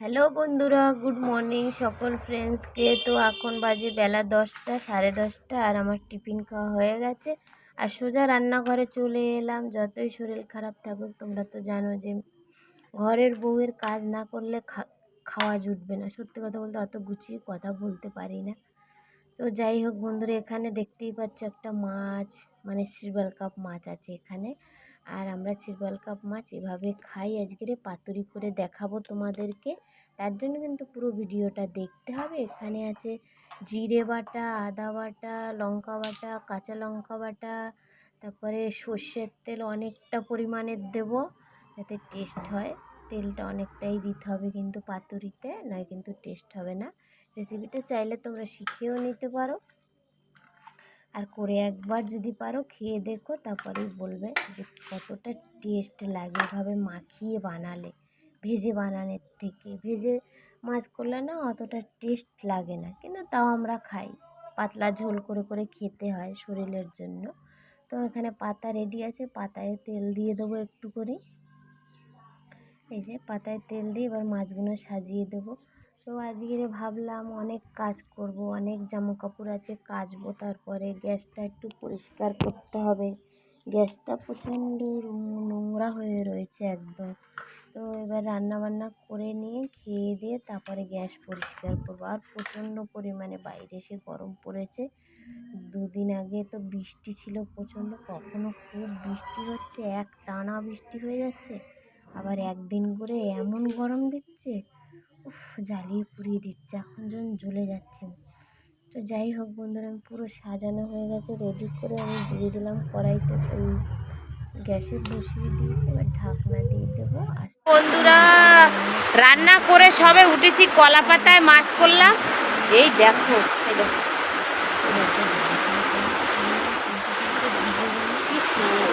Hello বন্ধুরা, good morning সকল ফ্রেন্ডসকে তো এখন বাজে বেলা দশটা, সাড়ে দশটা, আর আমার টিফিন খাওয়া হয়ে গেছে। আর সোজা রান্নাঘরে চলে এলাম। যতই শরীর খারাপ থাকুক, তোমরা তো জানো যে ঘরের বউয়ের কাজ না করলে খাওয়া জুটবে না। সত্যি কথা বলতে অত গুছিয়ে কথা বলতে পারি না। তো যাই হোক বন্ধুরা, এখানে দেখতেই পাচ্ছ একটা মাছ মানে সিলভার কাপ মাছ আছে এখানে। আর আমরা সিলভার কাপ মাছ এভাবে খাই। আজকের পাতুরি করে দেখাবো তোমাদেরকে। তার জন্য কিন্তু পুরো ভিডিওটা দেখতে হবে। এখানে আছে জিরে বাটা, আদা বাটা, লঙ্কা বাটা, কাঁচা লঙ্কা বাটা, তারপরে সর্ষের তেল অনেকটা পরিমাণের দেবো যাতে টেস্ট হয়। তেলটা অনেকটাই দিতে হবে কিন্তু পাতুরিতে নয় কিন্তু টেস্ট হবে না। রেসিপিটা চাইলে তোমরা শিখেও নিতে পারো। আর করে একবার যদি পারো খেয়ে দেখো, তারপরেই বলবে যে কতটা টেস্ট লাগে এভাবে মাখিয়ে বানালে, ভেজে বানানোর থেকে। ভেজে মাছ করলে না অতটা টেস্ট লাগে না, কিন্তু তাও আমরা খাই। পাতলা ঝোল করে করে খেতে হয় শরীরের জন্য। তো এখানে পাতা রেডি আছে, পাতায় তেল দিয়ে দেবো একটু করে এই যে পাতায় তেল দিয়ে এবার মাছগুলো সাজিয়ে দেবো। তো আজকে ভাবলাম অনেক কাজ করব, অনেক জামা কাপড় আছে কাচবো, তারপরে গ্যাসটা একটু পরিষ্কার করতে হবে। গ্যাসটা প্রচণ্ড নোংরা হয়ে রয়েছে একদম। তো এবার রান্না বান্না করে নিয়ে খেয়ে দিয়ে তারপরে গ্যাস পরিষ্কার করব। আর প্রচণ্ড পরিমাণে বাইরে এসে গরম পড়েছে। দুদিন আগে তো বৃষ্টি ছিল প্রচণ্ড, কখনো খুব বৃষ্টি হচ্ছে এক টানা বৃষ্টি হয়ে যাচ্ছে। আবার একদিন করে এমন গরম দিচ্ছে। উফ জ্বালিয়ে পুড়িয়ে দিচ্ছে। এখন যেন জ্বলে যাচ্ছে। তো যাই হোক বন্ধুরা আমি পুরো সাজানো হয়ে গেছে রেডি করে আমি দিয়ে দিলাম কড়াইতে ওই গ্যাসে বসিয়ে দিয়েছি এবার ঢাকনা দিয়ে দেবো। বন্ধুরা রান্না করে সবে উঠেছি কলা পাতায় মাছ করলাম। এই দেখো এই দেখো। কি সুন্দর